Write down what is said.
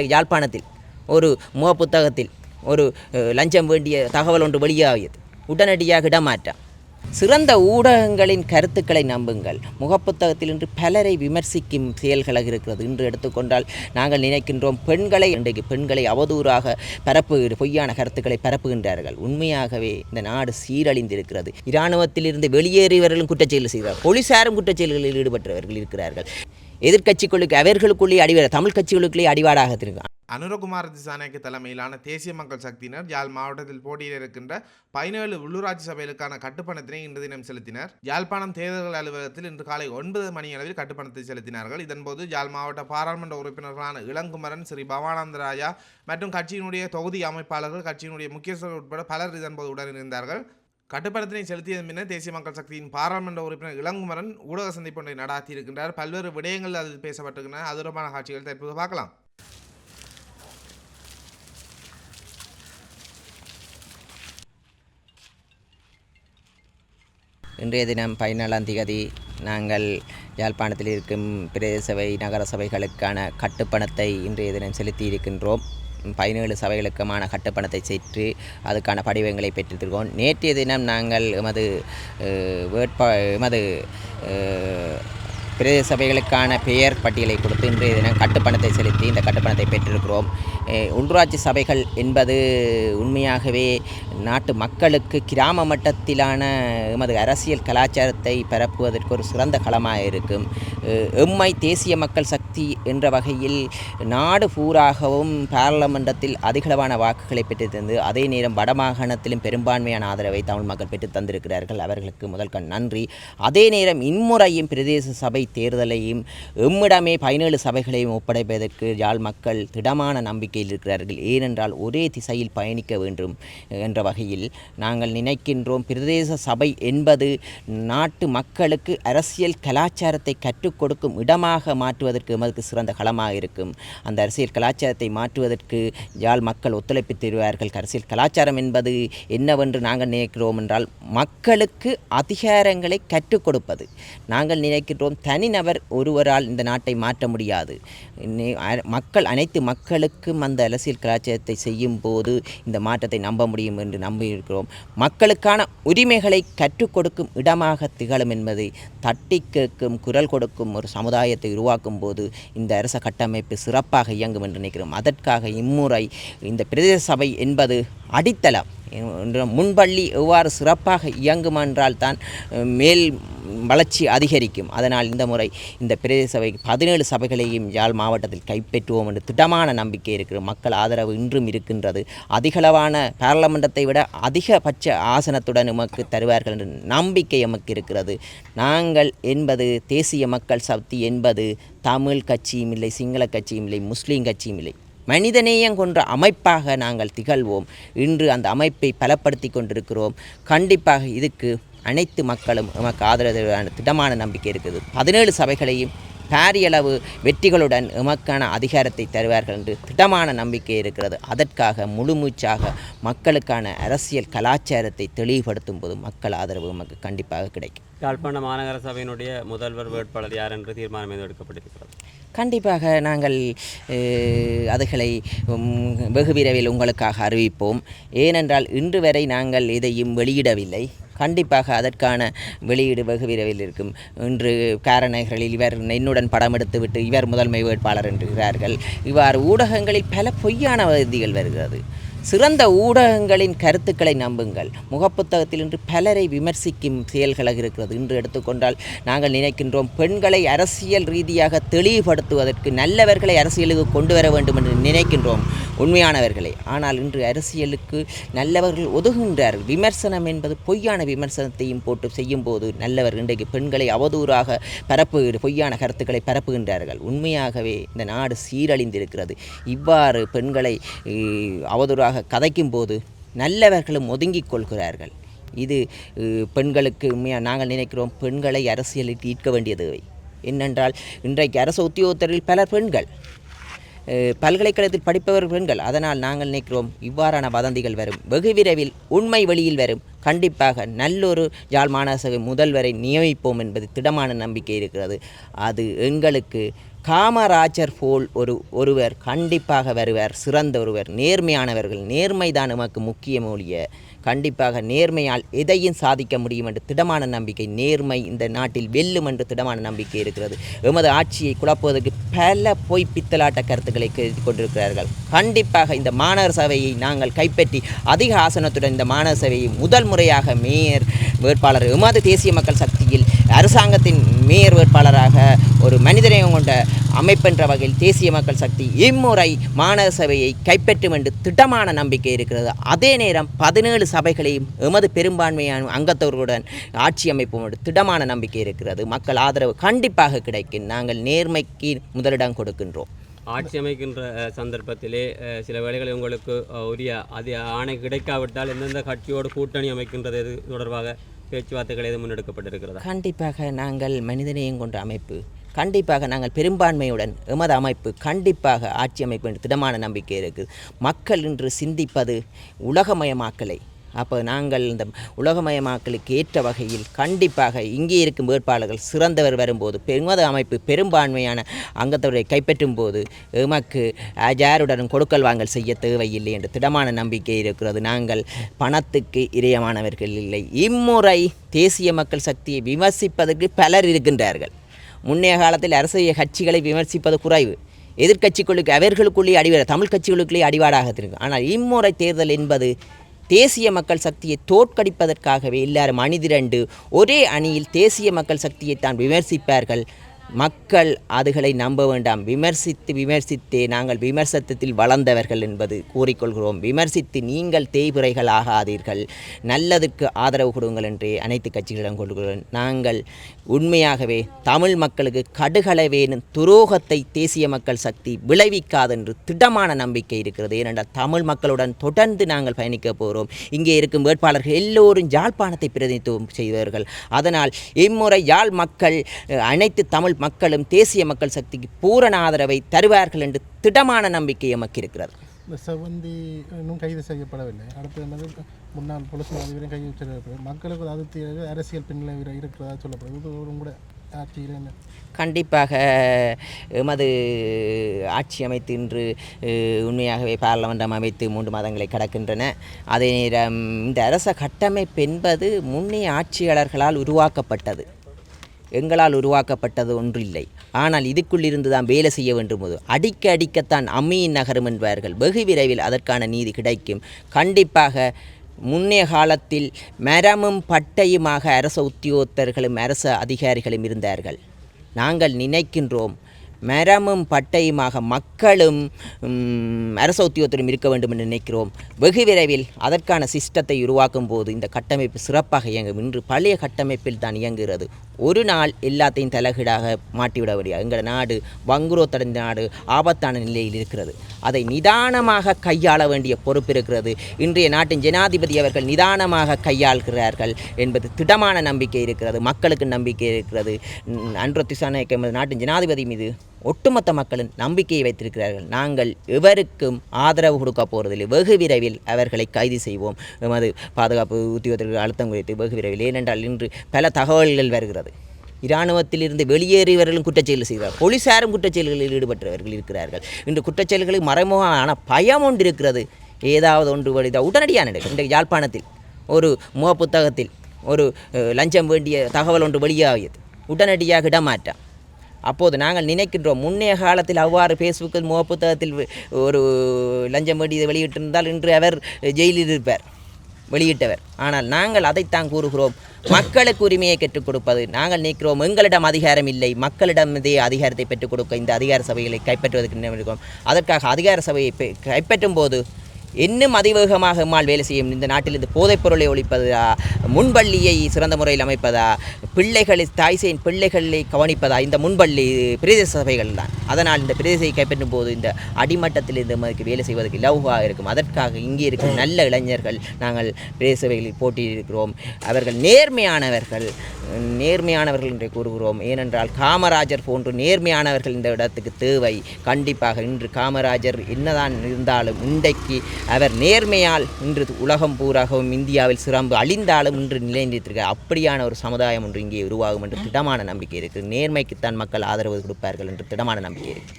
இன்றைக்கு யாழ்ப்பாணத்தில் ஒரு முகப்புத்தகத்தில் ஒரு லஞ்சம் வேண்டிய தகவல் ஒன்று வெளியாகியது. உடனடியாக இடமாற்றம். சிறந்த ஊடகங்களின் கருத்துக்களை நம்புங்கள். முகப்புத்தகத்தில் இன்று பலரை விமர்சிக்கும் செயல்களாக இருக்கிறது. இன்று எடுத்துக்கொண்டால் நாங்கள் நினைக்கின்றோம் பெண்களை இன்றைக்கு பெண்களை அவதூறாக பரப்பு பொய்யான கருத்துக்களை பரப்புகின்றார்கள். உண்மையாகவே இந்த நாடு சீரழிந்திருக்கிறது. இராணுவத்திலிருந்து வெளியேறியவர்களும் குற்றச்செயல் செய்கிறார்கள் போலீசாரும் குற்றச்செயல்களில் ஈடுபட்டவர்கள் இருக்கிறார்கள். எதிர்கட்சிகளுக்கு அவர்களுக்குள்ளே அடிவாட தமிழ் கட்சிகளுக்குள்ளே அடிவாடாக இருக்கு அனுரகுமார் திசானேக்கு தலைமையிலான தேசிய மக்கள் சக்தியினர் யாழ் மாவட்டத்தில் போட்டியில் இருக்கின்ற பதினேழு உள்ளூராட்சி சபைகளுக்கான கட்டுப்பணத்தினை இன்று தினம் செலுத்தினர். யாழ்ப்பாணம் தேர்தல் அலுவலகத்தில் இன்று காலை ஒன்பது மணி அளவில் கட்டுப்பணத்தை செலுத்தினார்கள். இதன்போது யாழ் மாவட்ட பாராளுமன்ற உறுப்பினர்களான இளங்குமரன் ஸ்ரீ பவானந்தராஜா மற்றும் கட்சியினுடைய தொகுதி அமைப்பாளர்கள் கட்சியினுடைய முக்கியஸ்தர்கள் உட்பட பலர் இதன்போது உடன் இருந்தார்கள் செலுத்தியது செலுத்தியதன் பின்னர் தேசிய மக்கள் சக்தியின் பாராளுமன்ற உறுப்பினர் இளங்குமரன் ஊடக சந்திப்பு ஒன்றை நடாத்தி இருக்கின்றார் பல்வேறு விடயங்கள் அதில் பேசப்பட்டிருக்கின்றன. அது தொடர்பான காட்சிகள் தற்போது பார்க்கலாம். இன்றைய தினம் பதினாலாம் திகதி நாங்கள் யாழ்ப்பாணத்தில் இருக்கும் பிரதேச சபை நகர சபைகளுக்கான கட்டுப்பணத்தை இன்றைய தினம் செலுத்தி இருக்கின்றோம் பதினேழு சபைகளுக்குமான கட்டுப்பணத்தை செற்று அதுக்கான படிவங்களை பெற்றிருக்கிறோம். நேற்றைய தினம் நாங்கள் எமது வேட்பா எமது பிரதேச சபைகளுக்கான பெயர் பட்டியலை கொடுத்து இன்றைய தினம் கட்டுப்பணத்தை செலுத்தி இந்த கட்டுப்பணத்தை பெற்றிருக்கிறோம். அஹ், உள்ளூராட்சி சபைகள் என்பது உண்மையாகவே நாட்டு மக்களுக்கு கிராம மட்டத்திலான எமது அரசியல் கலாச்சாரத்தை பரப்புவதற்கு ஒரு சிறந்த களமாக இருக்கும். எம்மை தேசிய மக்கள் சக்தி என்ற வகையில் நாடு பூராகவும் பாராளுமன்றத்தில் அதிகளவான வாக்குகளை பெற்று தந்து அதே நேரம் வடமாகாணத்திலும் பெரும்பான்மையான ஆதரவை தமிழ் மக்கள் பெற்று தந்திருக்கிறார்கள். அவர்களுக்கு முதல் கண் நன்றி. அதே நேரம் இம்முறையும் பிரதேச சபை தேர்தலையும் எம்மிடமே பதினேழு சபைகளையும் ஒப்படைப்பதற்கு யாழ் மக்கள் திடமான நம்பிக்கையில் இருக்கிறார்கள். ஏனென்றால் ஒரே திசையில் பயணிக்க வேண்டும் என்ற வகையில் நாங்கள் நினைக்கின்றோம். பிரதேச சபை என்பது நாட்டு மக்களுக்கு அரசியல் கலாச்சாரத்தை கற்றுக் கொடுக்கும் இடமாக மாற்றுவதற்கு எமக்கு சிறந்த களமாக இருக்கும். அந்த அரசியல் கலாச்சாரத்தை மாற்றுவதற்கு யாழ் மக்கள் ஒத்துழைப்பு தருவார்கள். அரசியல் கலாச்சாரம் என்பது என்னவென்று நாங்கள் நினைக்கிறோம் என்றால் மக்களுக்கு அதிகாரங்களை கற்றுக் கொடுப்பது. நாங்கள் நினைக்கின்றோம் தனிநபர் ஒருவரால் இந்த நாட்டை மாற்ற முடியாது. மக்கள் அனைத்து மக்களுக்கும் அந்த அரசியல் கலாச்சாரத்தை செய்யும் போது இந்த மாற்றத்தை நம்ப முடியும் என்று நம்பியிருக்கிறோம். மக்களுக்கான உரிமைகளை கற்றுக் கொடுக்கும் இடமாக திகழும் என்பதை தட்டி கேட்கும் குரல் கொடுக்கும் ஒரு சமுதாயத்தை உருவாக்கும் போது இந்த அரச கட்டமைப்பு சிறப்பாக இயங்கும் என்று நினைக்கிறோம். அதற்காக இம்முறை இந்த பிரதேச சபை என்பது அடித்தளம். முன்பள்ளி எவ்வாறு சிறப்பாக இயங்குமென்றால் தான் மேல் வளர்ச்சி அதிகரிக்கும். அதனால் இந்த முறை இந்த பிரதேச சபை பதினேழு சபைகளையும் யாழ் மாவட்டத்தில் கைப்பற்றுவோம் என்று திட்டமான நம்பிக்கை இருக்கிறது மக்கள் ஆதரவு இன்றும் இருக்கின்றது. அதிகளவான பாராளுமன்றத்தை விட அதிகபட்ச ஆசனத்துடன் எமக்கு தருவார்கள் என்ற நம்பிக்கை எமக்கு இருக்கிறது. நாங்கள் என்பது தேசிய மக்கள் சக்தி என்பது தமிழ் கட்சியும் இல்லை சிங்கள கட்சியும் இல்லை முஸ்லீம் கட்சியும் இல்லை. மனிதநேயம் கொன்ற அமைப்பாக நாங்கள் திகழ்வோம். இன்று அந்த அமைப்பை பலப்படுத்தி கொண்டிருக்கிறோம். கண்டிப்பாக இதுக்கு அனைத்து மக்களும் எமக்கு ஆதரவு திடமான நம்பிக்கை இருக்குது. பதினேழு சபைகளையும் பாரியளவு வெற்றிகளுடன் எமக்கான அதிகாரத்தை தருவார்கள் என்று திட்டமான நம்பிக்கை இருக்கிறது. அதற்காக முழுமூச்சாக மக்களுக்கான அரசியல் கலாச்சாரத்தை தெளிவுபடுத்தும் போது மக்கள் ஆதரவு நமக்கு கண்டிப்பாக கிடைக்கும். யாழ்ப்பாண மாநகர சபையினுடைய முதல்வர் வேட்பாளர் யார் என்று தீர்மானம் எதுவும் எடுக்கப்பட்டிருக்கிறது? கண்டிப்பாக நாங்கள் அதுகளை வெகு விரைவில் உங்களுக்காக அறிவிப்போம். ஏனென்றால் இன்று வரை நாங்கள் எதையும் வெளியிடவில்லை. கண்டிப்பாக அதற்கான வெளியீடு வெகு விரைவில் இருக்கும். இன்று காரநகரில் இவர் என்னுடன் படம் எடுத்துவிட்டு இவர் முதன்மை வேட்பாளர் என்கிறார்கள் இவ்வாறு ஊடகங்களில் பல பொய்யான வதந்திகள் வருகிறது. சிறந்த ஊடகங்களின் கருத்துக்களை நம்புங்கள். முகப்புத்தகத்தில் இன்று பலரை விமர்சிக்கும் செயல்களாக இருக்கிறது. இன்று எடுத்துக்கொண்டால் நாங்கள் நினைக்கின்றோம் பெண்களை அரசியல் ரீதியாக தெளிவுபடுத்துவதற்கு நல்லவர்களை அரசியலுக்கு கொண்டு வர வேண்டும் என்று நினைக்கின்றோம் உண்மையானவர்களை. ஆனால் இன்று அரசியலுக்கு நல்லவர்கள் ஒதுங்குகின்றார்கள். விமர்சனம் என்பது பொய்யான விமர்சனத்தையும் போட்டு செய்யும்போது நல்லவர் இன்றைக்கு பெண்களை அவதூறாக பரப்பு பொய்யான கருத்துக்களை பரப்புகின்றார்கள். உண்மையாகவே இந்த நாடு சீரழிந்திருக்கிறது. இவ்வாறு பெண்களை அவதூறாக அவதூறாக கதைக்கும் போது நல்லவர்களும் ஒதுங்கிக் கொள்கிறார்கள். இது பெண்களுக்கு உண்மையாக நாங்கள் நினைக்கிறோம் பெண்களை அரசியலுக்கு ஈர்க்க வேண்டியது என்னென்றால் இன்றைக்கு அரசு உத்தியோகத்தரில் பலர் பெண்கள் பல்கலைக்கழகத்தில் படிப்பவர் பெண்கள். அதனால் நாங்கள் நினைக்கிறோம் இவ்வாறான வதந்திகள் வரும். வெகு விரைவில் உண்மை வெளியில் வரும். கண்டிப்பாக நல்லொரு யாழ் மாநகர முதல்வரை நியமிப்போம் என்பது திடமான நம்பிக்கை இருக்கிறது. அது எங்களுக்கு காமராஜர் போல் ஒரு ஒருவர் கண்டிப்பாக வருவர் சிறந்த ஒருவர் நேர்மையானவர்கள் நேர்மைதான் நமக்கு முக்கிய மொழிய கண்டிப்பாக நேர்மையால் எதையும் சாதிக்க முடியும் என்று திடமான நம்பிக்கை நேர்மை இந்த நாட்டில் வெல்லும் என்று திடமான நம்பிக்கை இருக்கிறது. எமது ஆட்சியை குழப்புவதற்கு பல பொய் பித்தலாட்ட கருத்துக்களை கருதி கொண்டிருக்கிறார்கள். கண்டிப்பாக இந்த மாணவர் சபையை நாங்கள் கைப்பற்றி அதிக ஆசனத்துடன் இந்த மாணவர் சபையை முதல் முறையாக மேயர் வேட்பாளர் எமது தேசிய மக்கள் சக்தியில் அரசாங்கத்தின் மேயர் வேட்பாளராக ஒரு மனிதநேயம் கொண்ட அமைப்பென்ற வகையில் தேசிய மக்கள் சக்தி இம்முறை மாநகர சபையை கைப்பற்றும் என்று திட்டமான நம்பிக்கை இருக்கிறது. அதே நேரம் பதினேழு சபைகளையும் எமது பெரும்பான்மையான அங்கத்தவர்களுடன் ஆட்சி அமைப்போம் என்று திடமான நம்பிக்கை இருக்கிறது. மக்கள் ஆதரவு கண்டிப்பாக கிடைக்கும். நாங்கள் நேர்மைக்கு முதலிடம் கொடுக்கின்றோம். ஆட்சி அமைக்கின்ற சந்தர்ப்பத்திலே சில வேளைகளில் உங்களுக்கு உரிய அது ஆணை கிடைக்காவிட்டால் எந்தெந்த கட்சியோடு கூட்டணி அமைக்கின்றது தொடர்பாக? பேச்சுவார்த்தைகள் எதுவும் முன்னெடுக்கப்பட்டிருக்கிறதா? கண்டிப்பாக நாங்கள் மனிதநேயம் கொண்ட அமைப்பு கண்டிப்பாக நாங்கள் பெரும்பான்மையுடன் எமது அமைப்பு கண்டிப்பாக ஆட்சி அமைப்பு என்று திடமான நம்பிக்கை இருக்குது. மக்கள் இன்று சிந்திப்பது உலகமயமாக்கலை. அப்போ நாங்கள் இந்த உலகமயமாக்கலுக்கு ஏற்ற வகையில் கண்டிப்பாக இங்கே இருக்கும் வேட்பாளர்கள் சிறந்தவர் வரும்போது பெருமத அமைப்பு பெரும்பான்மையான அங்கத்தவரை கைப்பற்றும் போது எமக்கு அஹ், கொடுக்கல் வாங்கல் செய்ய தேவையில்லை என்று திடமான நம்பிக்கை இருக்கிறது. நாங்கள் பணத்துக்கு இரையமானவர்கள் இல்லை. இம்முறை தேசிய மக்கள் சக்தியை விமர்சிப்பதற்கு பலர் இருக்கின்றார்கள். முன்னைய காலத்தில் அரசியல் கட்சிகளை விமர்சிப்பது குறைவு. எதிர்க்கட்சிகளுக்கு அவர்களுக்குள்ளே அடிவாட தமிழ் கட்சிகளுக்குள்ளே அடிவாடாக இருக்கும் ஆனால் இம்முறை தேர்தல் என்பது தேசிய மக்கள் சக்தியை தோற்கடிப்பதற்காகவே எல்லாரும் அணிதிரண்டு ஒரே அணியில் தேசிய மக்கள் சக்தியை தான் விமர்சிப்பார்கள். மக்கள் அதுகளை நம்ப வேண்டாம். விமர்சித்து விமர்சித்தே நாங்கள் விமர்சனத்தில் வளர்ந்தவர்கள் என்பது கூறிக்கொள்கிறோம். விமர்சித்து நீங்கள் தேய்பிறைகள் ஆகாதீர்கள். நல்லதுக்கு ஆதரவு கொடுங்கள் என்றே அனைத்து கட்சிகளிடம் கொள்கிறோம் நாங்கள் உண்மையாகவே தமிழ் மக்களுக்கு கடுகளவேனும் துரோகத்தை தேசிய மக்கள் சக்தி விளைவிக்காதென்று திடமான நம்பிக்கை இருக்கிறது. ஏனென்றால் தமிழ் மக்களுடன் தொடர்ந்து நாங்கள் பயணிக்க போகிறோம். இங்கே இருக்கும் வேட்பாளர்கள் எல்லோரும் யாழ்ப்பாணத்தை பிரதிநிதித்துவம் செய்வார்கள் அதனால் இம்முறை யாழ் மக்கள் அனைத்து தமிழ் மக்களும் தேசிய மக்கள் சக்திக்கு பூரண ஆதரவை தருவார்கள் என்று திடமான நம்பிக்கை எமக்கு இருக்கிறது இந்த செவந்தி இன்னும் கைது செய்யப்படவில்லை. அடுத்து என்னது? முன்னாள் பொலிஸ் அதிபரையும் கைது செய்யப்படும் மக்களுக்கு ஒரு அதிருப்தி அரசியல் பின்னணி இருக்கிறதா சொல்லப்படுது. இது ஒரு கூட ஆட்சியில் என்ன கண்டிப்பாக எமது ஆட்சி அமைத்து இன்று உண்மையாகவே பாராளுமன்றம் அமைத்து மூன்று மாதங்களை கடக்கின்றன. அதே நேரம் இந்த அரச கட்டமைப்பு என்பது முன்னைய ஆட்சியாளர்களால் உருவாக்கப்பட்டது. எங்களால் உருவாக்கப்பட்டது ஒன்றில்லை. ஆனால் இதுக்குள் தான் வேலை செய்ய வேண்டும் போது அடிக்க அடிக்கத்தான் அம்மியின் நகரும் என்பார்கள். வெகு விரைவில் அதற்கான நீதி கிடைக்கும். கண்டிப்பாக முன்னைய காலத்தில் மரமும் பட்டையுமாக அரச உத்தியோகத்தர்களும் அரச அதிகாரிகளும் இருந்தார்கள். நாங்கள் நினைக்கின்றோம் மரமும் பட்டையுமாக மக்களும் அரச உத்தியோகத்திலும் இருக்க வேண்டும் என்று நினைக்கிறோம். வெகு விரைவில் அதற்கான சிஸ்டத்தை உருவாக்கும் போது இந்த கட்டமைப்பு சிறப்பாக இயங்கும். இன்று பழைய கட்டமைப்பில் தான் இயங்குகிறது. ஒரு நாள் எல்லாத்தையும் தலைகீடாக மாட்டிவிட முடியாது எங்கள் நாடு வங்குரோத்தடைந்த நாடு ஆபத்தான நிலையில் இருக்கிறது. அதை நிதானமாக கையாள வேண்டிய பொறுப்பு இருக்கிறது. இன்றைய நாட்டின் ஜனாதிபதி அவர்கள் நிதானமாக கையாள்கிறார்கள் என்பது திடமான நம்பிக்கை இருக்கிறது. மக்களுக்கு நம்பிக்கை இருக்கிறது. ம், அன்ரோ நாட்டின் ஜனாதிபதி மீது ஒட்டுமொத்த மக்களும் நம்பிக்கையை வைத்திருக்கிறார்கள். நாங்கள் எவருக்கும் ஆதரவு கொடுக்க போவதில்லை வெகு விரைவில் அவர்களை கைது செய்வோம். எமது பாதுகாப்பு உத்தியோகத்திற்கு அழுத்தம் குறித்து வெகு விரைவில் ஏனென்றால் இன்று பல தகவல்கள் வருகிறது. இராணுவத்திலிருந்து வெளியேறியவர்களும் குற்றச்செயல் செய்கிறார் போலீசாரும் குற்றச்செயல்களில் ஈடுபட்டவர்கள் இருக்கிறார்கள். இன்று குற்றச்செயல்களுக்கு மறைமுகமான பயம் ஒன்று இருக்கிறது. ஏதாவது ஒன்று வழிதா உடனடியாக நடக்கும். இன்றைக்கு யாழ்ப்பாணத்தில் ஒரு முகப்புத்தகத்தில் ஒரு லஞ்சம் வேண்டிய தகவல் ஒன்று வெளியாகியது. உடனடியாக இடமாற்றம். அப்போது நாங்கள் நினைக்கின்றோம் முன்னைய காலத்தில் அவ்வாறு ஃபேஸ்புக்கில் முகப்புத்தகத்தில் ஒரு லஞ்சம் வேண்டியதை வெளியிட்டிருந்தால் இன்று அவர் ஜெயிலில் இருப்பார் வெளியிட்டவர். ஆனால் நாங்கள் அதைத்தான் கூறுகிறோம் மக்களுக்கு உரிமையை கற்றுக் கொடுப்பது. நாங்கள் நிற்கிறோம் எங்களிடம் அதிகாரம் இல்லை மக்களிடம் இதே அதிகாரத்தை பெற்றுக் கொடுக்க இந்த அதிகார சபைகளை கைப்பற்றுவதற்கு நினைக்கிறோம் அதற்காக அதிகார சபையை கைப்பற்றும் போது இன்னும் அதிவேகமாக எம்மால் வேலை செய்யும். இந்த நாட்டிலிருந்து போதைப் பொருளை ஒழிப்பதா முன்பள்ளியை சிறந்த முறையில் அமைப்பதா பிள்ளைகளை தாய் பிள்ளைகளை கவனிப்பதா? இந்த முன்பள்ளி பிரதேச சபைகள் தான். அதனால் இந்த பிரதேசத்தை கைப்பற்றும் போது இந்த அடிமட்டத்தில் இந்த மாதிரி வேலை செய்வதற்கு இலவாக இருக்கும். அதற்காக இங்கே இருக்கிற நல்ல இளைஞர்கள். நாங்கள் பிரதேச சபைகளில் போட்டியிருக்கிறோம் அவர்கள் நேர்மையானவர்கள். நேர்மையானவர்கள் என்று கூறுகிறோம். ஏனென்றால் காமராஜர் போன்று நேர்மையானவர்கள் இந்த இடத்துக்கு தேவை. கண்டிப்பாக இன்று காமராஜர் என்னதான் இருந்தாலும் இன்றைக்கு அவர் நேர்மையால் இன்று உலகம் பூராகவும் இந்தியாவில் சிறம்பு அழிந்தாலும் இன்று நிலைநிறுத்திருக்க அப்படியான ஒரு சமுதாயம் ஒன்று இங்கே உருவாகும் என்று திடமான நம்பிக்கை இருக்குது நேர்மைக்குத்தான் மக்கள் ஆதரவு கொடுப்பார்கள் என்று திடமான நம்பிக்கை இருக்குது